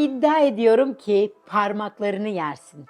İddia ediyorum ki parmaklarını yersin.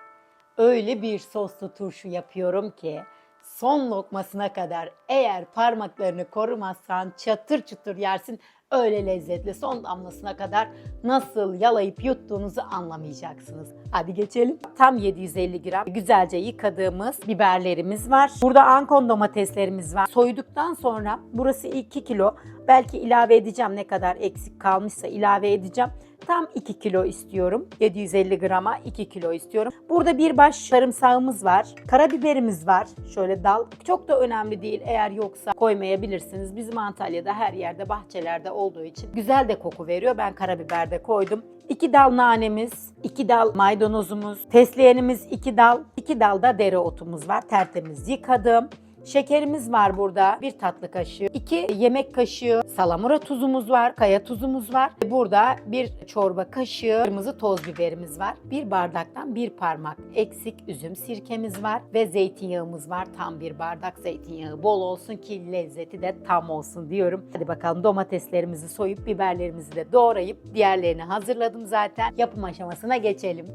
Öyle bir soslu turşu yapıyorum ki son lokmasına kadar eğer parmaklarını korumazsan çatır çutur yersin. Öyle lezzetli son damlasına kadar nasıl yalayıp yuttuğunuzu anlamayacaksınız. Hadi geçelim. Tam 750 gram güzelce yıkadığımız biberlerimiz var. Burada ankon domateslerimiz var. Soyduktan sonra burası 2 kilo. Belki ilave edeceğim ne kadar eksik kalmışsa ilave edeceğim. Tam 2 kilo istiyorum. 750 grama 2 kilo istiyorum. Burada bir baş sarımsağımız var. Karabiberimiz var. Şöyle dal. Çok da önemli değil. Eğer yoksa koymayabilirsiniz. Bizim Antalya'da her yerde bahçelerde olduğu için güzel de koku veriyor. Ben karabiber de koydum. 2 dal nanemiz, 2 dal maydanozumuz, fesleğenimiz 2 dal, 2 dal da dereotumuz var. Tertemiz yıkadım. Şekerimiz var burada. Bir tatlı kaşığı. 2 yemek kaşığı salamura tuzumuz var. Kaya tuzumuz var. Burada bir çorba kaşığı kırmızı toz biberimiz var. Bir bardaktan bir parmak eksik üzüm sirkemiz var. Ve zeytinyağımız var. Tam bir bardak zeytinyağı bol olsun ki lezzeti de tam olsun diyorum. Hadi bakalım domateslerimizi soyup biberlerimizi de doğrayıp diğerlerini hazırladım zaten. Yapım aşamasına geçelim.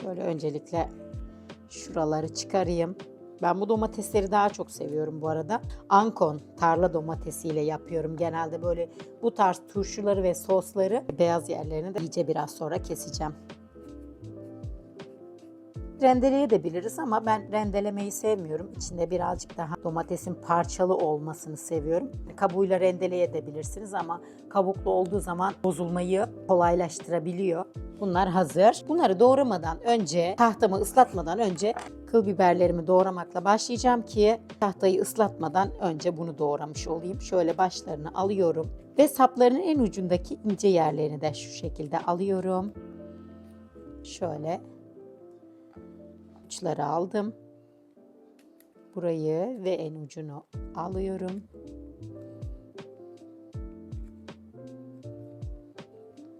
Şöyle öncelikle şuraları çıkarayım. Ben bu domatesleri daha çok seviyorum bu arada. Ankon tarla domatesiyle yapıyorum genelde böyle bu tarz turşuları ve sosları beyaz yerlerini de iyice biraz sonra keseceğim. Rendeleyebiliriz ama ben rendelemeyi sevmiyorum. İçinde birazcık daha domatesin parçalı olmasını seviyorum. Kabuğuyla rendeleyebilirsiniz ama kabuklu olduğu zaman bozulmayı kolaylaştırabiliyor. Bunlar hazır. Bunları doğramadan önce, tahtamı ıslatmadan önce kıl biberlerimi doğramakla başlayacağım ki tahtayı ıslatmadan önce bunu doğramış olayım. Şöyle başlarını alıyorum ve saplarının en ucundaki ince yerlerini de şu şekilde alıyorum. Şöyle uçları aldım. Burayı ve en ucunu alıyorum.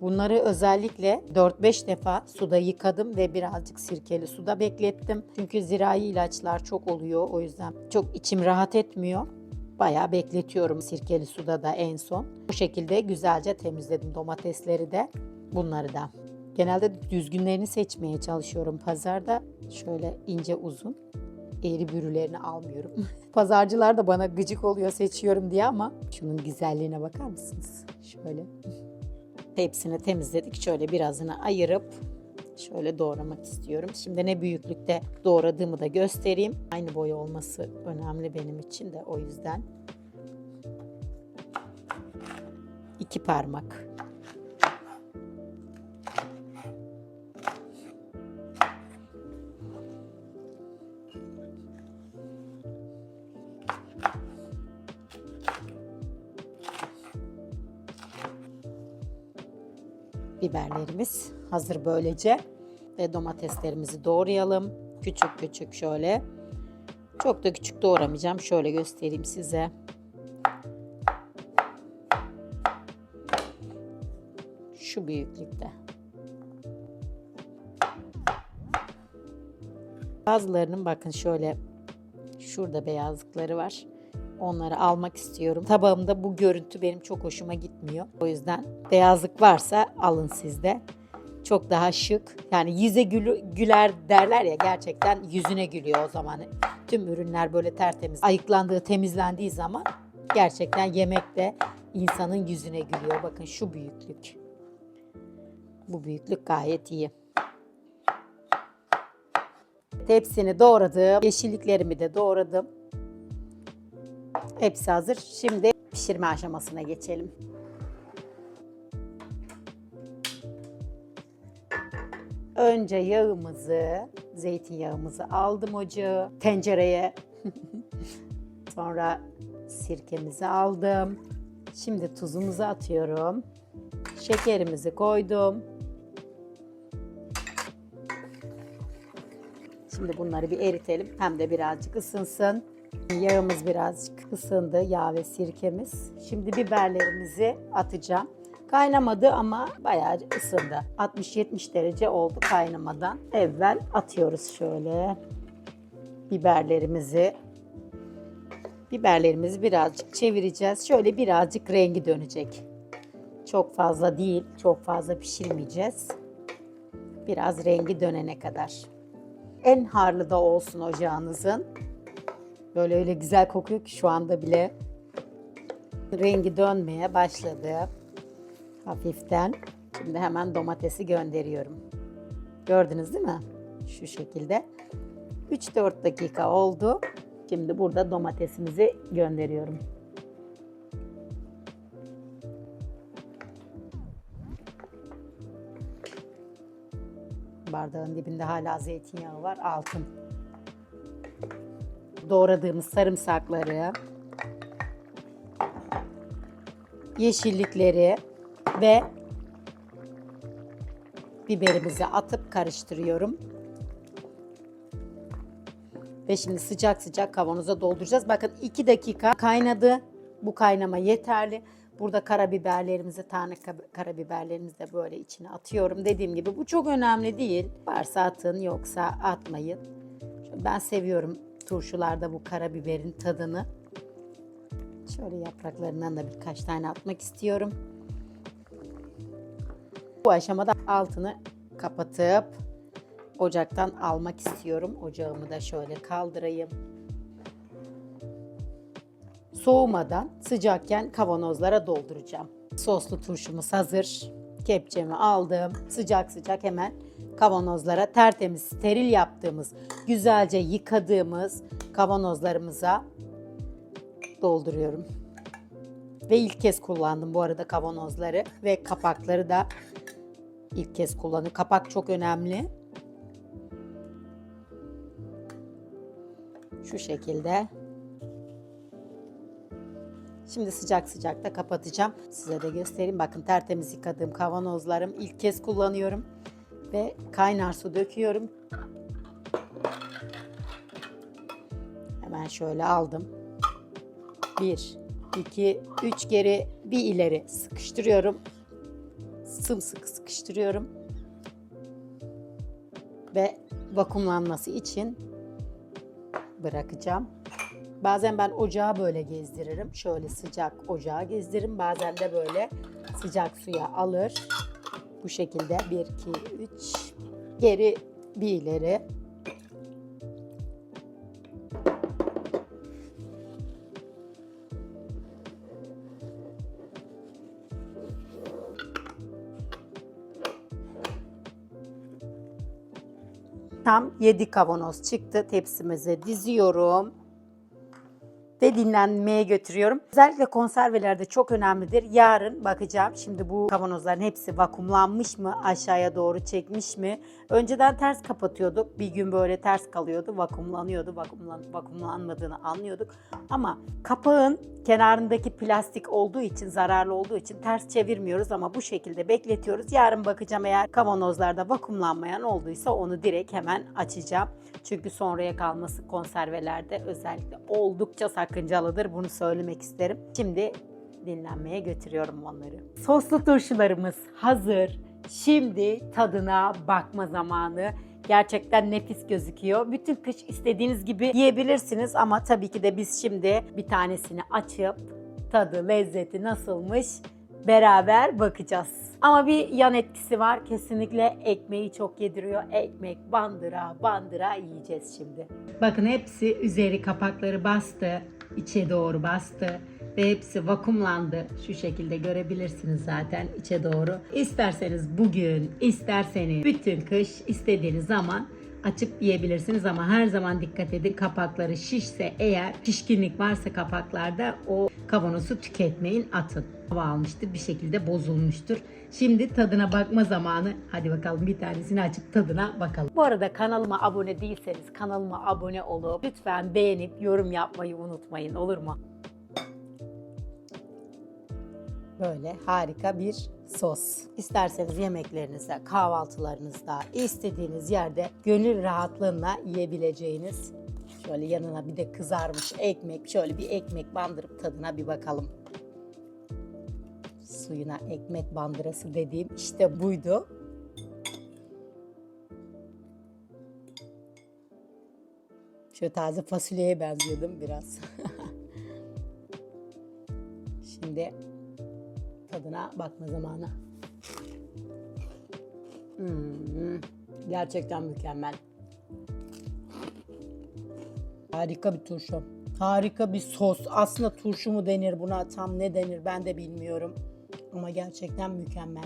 Bunları özellikle 4-5 defa suda yıkadım ve birazcık sirkeli suda beklettim. Çünkü zirai ilaçlar çok oluyor o yüzden çok içim rahat etmiyor. Bayağı bekletiyorum sirkeli suda da en son. Bu şekilde güzelce temizledim domatesleri de bunları da. Genelde düzgünlerini seçmeye çalışıyorum pazarda. Şöyle ince uzun eğri bürülerini almıyorum. Pazarcılar da bana gıcık oluyor seçiyorum diye ama şunun güzelliğine bakar mısınız? Şöyle. Hepsini temizledik. Şöyle birazını ayırıp şöyle doğramak istiyorum. Şimdi ne büyüklükte doğradığımı da göstereyim. Aynı boy olması önemli benim için de o yüzden. İki parmak. Biberlerimiz hazır böylece. Ve domateslerimizi doğrayalım. Küçük küçük şöyle. Çok da küçük doğramayacağım. Şöyle göstereyim size. Şu büyüklükte. Bazılarının bakın şöyle şurada beyazlıkları var. Onları almak istiyorum. Tabağımda bu görüntü benim çok hoşuma gitmiyor. O yüzden beyazlık varsa alın sizde. Çok daha şık. Yani yüze gülü, güler derler ya gerçekten yüzüne gülüyor o zaman. Tüm ürünler böyle tertemiz ayıklandığı, temizlendiği zaman gerçekten yemekte insanın yüzüne gülüyor. Bakın şu büyüklük. Bu büyüklük gayet iyi. Hepsini doğradım. Yeşilliklerimi de doğradım. Hepsi hazır. Şimdi pişirme aşamasına geçelim. Önce yağımızı, zeytinyağımızı aldım ocağı, tencereye. Sonra sirkemizi aldım. Şimdi tuzumuzu atıyorum. Şekerimizi koydum. Şimdi bunları bir eritelim. Hem de birazcık ısınsın. Yağımız birazcık ısındı, yağ ve sirkemiz. Şimdi biberlerimizi atacağım. Kaynamadı ama bayağı ısındı. 60-70 derece oldu kaynamadan. Evvel atıyoruz şöyle biberlerimizi. Biberlerimizi birazcık çevireceğiz. Şöyle birazcık rengi dönecek. Çok fazla değil, çok fazla pişirmeyeceğiz. Biraz rengi dönene kadar. En harlı da olsun ocağınızın. Böyle öyle güzel kokuyor ki şu anda bile. Rengi dönmeye başladı. Hafiften. Şimdi hemen domatesi gönderiyorum. Gördünüz değil mi? Şu şekilde. 3-4 dakika oldu. Şimdi burada domatesimizi gönderiyorum. Bardağın dibinde hala zeytinyağı var. Altın. Doğradığımız sarımsakları, yeşillikleri ve biberimizi atıp karıştırıyorum. Ve şimdi sıcak sıcak kavanoza dolduracağız. Bakın 2 dakika kaynadı. Bu kaynama yeterli. Burada karabiberlerimizi, tane karabiberlerimizi de böyle içine atıyorum. Dediğim gibi bu çok önemli değil. Varsa atın yoksa atmayın. Ben seviyorum turşularda bu karabiberin tadını. Şöyle yapraklarından da birkaç tane atmak istiyorum. Bu aşamada altını kapatıp ocaktan almak istiyorum. Ocağımı da şöyle kaldırayım. Soğumadan sıcakken kavanozlara dolduracağım. Soslu turşumuz hazır. Kepçemi aldım. Sıcak sıcak hemen kavanozlara tertemiz steril yaptığımız, güzelce yıkadığımız kavanozlarımıza dolduruyorum. Ve ilk kez kullandım bu arada kavanozları ve kapakları da ilk kez kullanıyorum. Kapak çok önemli. Şu şekilde. Şimdi sıcak sıcak da kapatacağım. Size de göstereyim. Bakın tertemiz yıkadığım kavanozlarım. ilk kez kullanıyorum. Ve kaynar su döküyorum. Hemen şöyle aldım. Bir, iki, üç geri bir ileri sıkıştırıyorum. Sımsıkı sıkıştırıyorum. Ve vakumlanması için bırakacağım. Bazen ben ocağı böyle gezdiririm. Şöyle sıcak ocağa gezdiririm. Bazen de böyle sıcak suya alır. Bu şekilde 1, 2, 3 geri bir ileri. Tam 7 kavanoz çıktı. Tepsimize diziyorum ve dinlenmeye götürüyorum. Özellikle konservelerde çok önemlidir. Yarın bakacağım. Şimdi bu kavanozların hepsi vakumlanmış mı? Aşağıya doğru çekmiş mi? Önceden ters kapatıyorduk. Bir gün böyle ters kalıyordu. Vakumlanıyordu. Vakumlan, vakumlanmadığını anlıyorduk. Ama kapağın kenarındaki plastik olduğu için, zararlı olduğu için ters çevirmiyoruz ama bu şekilde bekletiyoruz. Yarın bakacağım eğer kavanozlarda vakumlanmayan olduysa onu direkt hemen açacağım. Çünkü sonraya kalması konservelerde özellikle oldukça sakıncalıdır. Bunu söylemek isterim. Şimdi dinlenmeye götürüyorum onları. Soslu turşularımız hazır. Şimdi tadına bakma zamanı. Gerçekten nefis gözüküyor. Bütün kış istediğiniz gibi yiyebilirsiniz ama tabii ki de biz şimdi bir tanesini açıp tadı, lezzeti nasılmış beraber bakacağız. Ama bir yan etkisi var. Kesinlikle ekmeği çok yediriyor. Ekmek bandıra bandıra yiyeceğiz şimdi. Bakın hepsi üzeri kapakları bastı. İçe doğru bastı ve hepsi vakumlandı. Şu şekilde görebilirsiniz zaten içe doğru. İsterseniz bugün, isterseniz bütün kış istediğiniz zaman açıp yiyebilirsiniz ama her zaman dikkat edin kapakları şişse eğer şişkinlik varsa kapaklarda o kavanozu tüketmeyin atın. Hava almıştır bir şekilde bozulmuştur. Şimdi tadına bakma zamanı. Hadi bakalım bir tanesini açıp tadına bakalım. Bu arada kanalıma abone değilseniz kanalıma abone olup lütfen beğenip yorum yapmayı unutmayın olur mu? Böyle harika bir sos. İsterseniz yemeklerinizde, kahvaltılarınızda, istediğiniz yerde gönül rahatlığıyla yiyebileceğiniz şöyle yanına bir de kızarmış ekmek, şöyle bir ekmek bandırıp tadına bir bakalım. Suyuna ekmek bandırası dediğim işte buydu. Şöyle taze fasulyeye benziyordum biraz. Şimdi tadına bakma zamanı. Hmm. Gerçekten mükemmel. Harika bir turşu. Harika bir sos. Aslında turşu mu denir buna tam ne denir ben de bilmiyorum. Ama gerçekten mükemmel.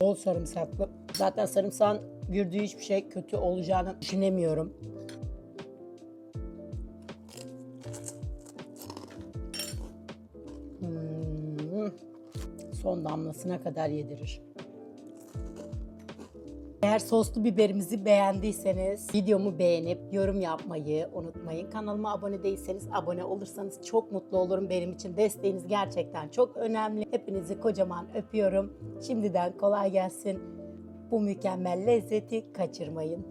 Bol sarımsaklı. Zaten sarımsağın girdiği hiçbir şey kötü olacağını düşünemiyorum. Hmm. Son damlasına kadar yedirir. Eğer soslu biberimizi beğendiyseniz videomu beğenip yorum yapmayı unutmayın. Kanalıma abone değilseniz abone olursanız çok mutlu olurum. Benim için desteğiniz gerçekten çok önemli. Hepinizi kocaman öpüyorum. Şimdiden kolay gelsin. Bu mükemmel lezzeti kaçırmayın.